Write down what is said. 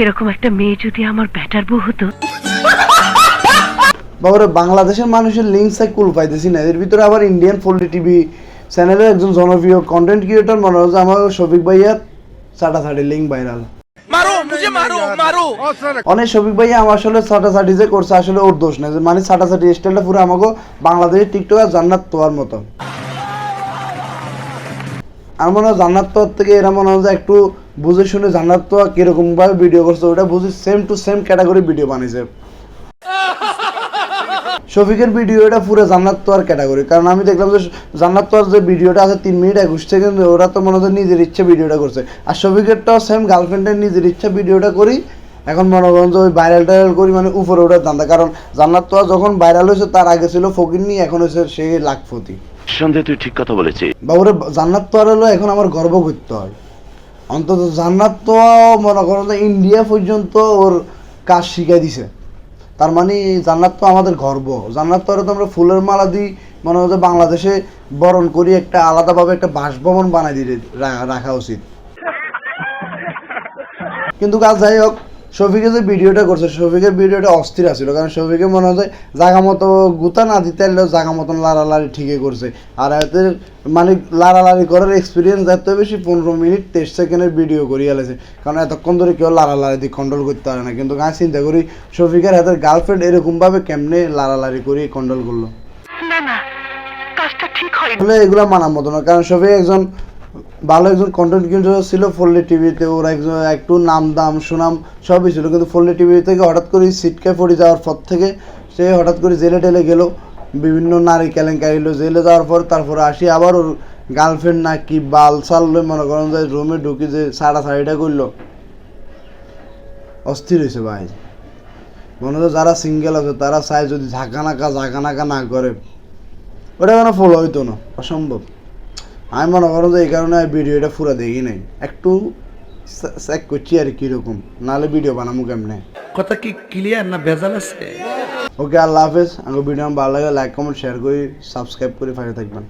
এরকম একটা মেয়ে যদি আমার ব্যাটার বউ হতো? বাংলাদেশের মানুষের লিঙ্ক সাই কুল পাইতেছি না। এর ভিতরে আবার ইন্ডিয়ান ফোল্ডি টিভি চ্যানেলের একজন জনপ্রিয় কন্টেন্ট ক্রিয়েটর মনে হচ্ছে আমার শফিক ভাইয়ার ছাটাছাটি লিঙ্ক ভাইরাল অনেক শফিক ভাইয়া আমার আসলে ছাটাছাটি যে করছে আসলে ওর দোষ না মানে ছাটাছাটি স্টাইলটা পুরো আমাকে বাংলাদেশের টিকটক আর জান্নাত তোয়ার মতো। আমার মনে হয় জান্নাত তোয়ার থেকে এরা মনে হয় যে একটু বুঝে শুনে জান্নাত তোয়া কীরকম ভাবে ভিডিও করছে, ওটা বুঝে same to same category video বানিয়েছে। শফিকের ভিডিও এটা পুরো জান্নাত তোয়ার ক্যাটাগরি কারণ আমি দেখলাম যে জান্নাত তোয়ার যে ভিডিওটা আছে তিন মিনিট একুশ সেকেন্ড ওরা তো মনে হয় নিজের ইচ্ছা ভিডিওটা করছে। আর শফিকেরটাও সেম গার্লফ্রেন্ডের নিজের ইচ্ছা ভিডিওটা করি, এখন মনে করেন যে ওই ভাইরাল টাইরাল করি মানে উপরে ওঠার ধান্দা, কারণ জান্নাত তোয়া যখন ভাইরাল হয়েছে তার আগে ছিল ফকিরনি এখন হয়েছে সে লাখপতি। সন্দেহ তুই ঠিক কথা বলেছিস। বাবুরে, জান্নাত তোয়ার হলো এখন আমার গর্ব করতে হয়। অন্তত জান্নাত তোয়াও মনে করেন যে ইন্ডিয়া পর্যন্ত ওর কাজ শিখাই দিছে। তার মানে জান্নাত তো আমাদের গর্ব। জান্নাত তো আমরা ফুলের মালা দিই, মনে যে বাংলাদেশে বরণ করি, একটা আলাদাভাবে একটা বাসভবন বানাই দিয়ে রাখা উচিত। কিন্তু কাজ যাই হোক শফিকে যে ভিডিওটা করছে শফিকের ভিডিওটা অস্থির আছিল কারণ শফিকে মনে হয় জাগা মতো গুতা না দিতে পারলেও জাগা মতন লাড়ালাড়ি ঠিকই করছে। আর এদের মানে লাড়ালাড়ি করার এক্সপিরিয়েন্স এত বেশি পনেরো মিনিট তেইশ সেকেন্ডের ভিডিও করিয়ে আলেছে কারণ এতক্ষণ ধরে কেউ লাড়ালাড়ি দিয়ে কন্ট্রোল করতে পারে না। কিন্তু গাছ চিন্তা করি শফিকের হাতের গার্লফ্রেন্ড এরকমভাবে কেমনে লাড়ালাড়ি করিয়ে কন্ট্রোল করল? না না কাজটা ঠিক হয় এগুলো মানার মতো না কারণ সবাই একজন ভালো একজন কন্টেন্ট ক্রিয়েটর ছিল ফল্লি টিভিতে ওর একজন, একটু নাম, দাম, সুনাম সবই ছিল। কিন্তু ফল্লি টিভি থেকে হঠাৎ করে সিটকে পড়ে যাওয়ার পর থেকে সে হঠাৎ করে জেলে টেলে গেল। বিভিন্ন নারী কেলেঙ্কারি হলো জেলে যাওয়ার পর তারপরে আসি আবার ওর গার্লফ্রেন্ড না কি বাল সাল লই মনে করেন যে রুমে ঢুকি যে সাড়া সাড়িটা করল। অস্থির হয়েছে ভাই। মনে হয় যারা সিঙ্গেল আছে, তারা চায় যদি ঝাঁকা নাকা ঝাঁকা নাকা না করে। ওটা কোনো ফলো হইতো না। অসম্ভব। আমি মনে করো যে এই কারণে ভিডিওটা পুরো দেখি নাই। একটু চেক করছি আর কীরকম নাহলে ভিডিও বানাবো কেমনে? কথা কি ক্লিয়ার না ভেজাল আছে? ওকে আল্লাহ হাফেজ। আমার ভিডিও ভালো লাগে লাইক কমেন্ট শেয়ার করে সাবস্ক্রাইব করে পাশে থাকবেন।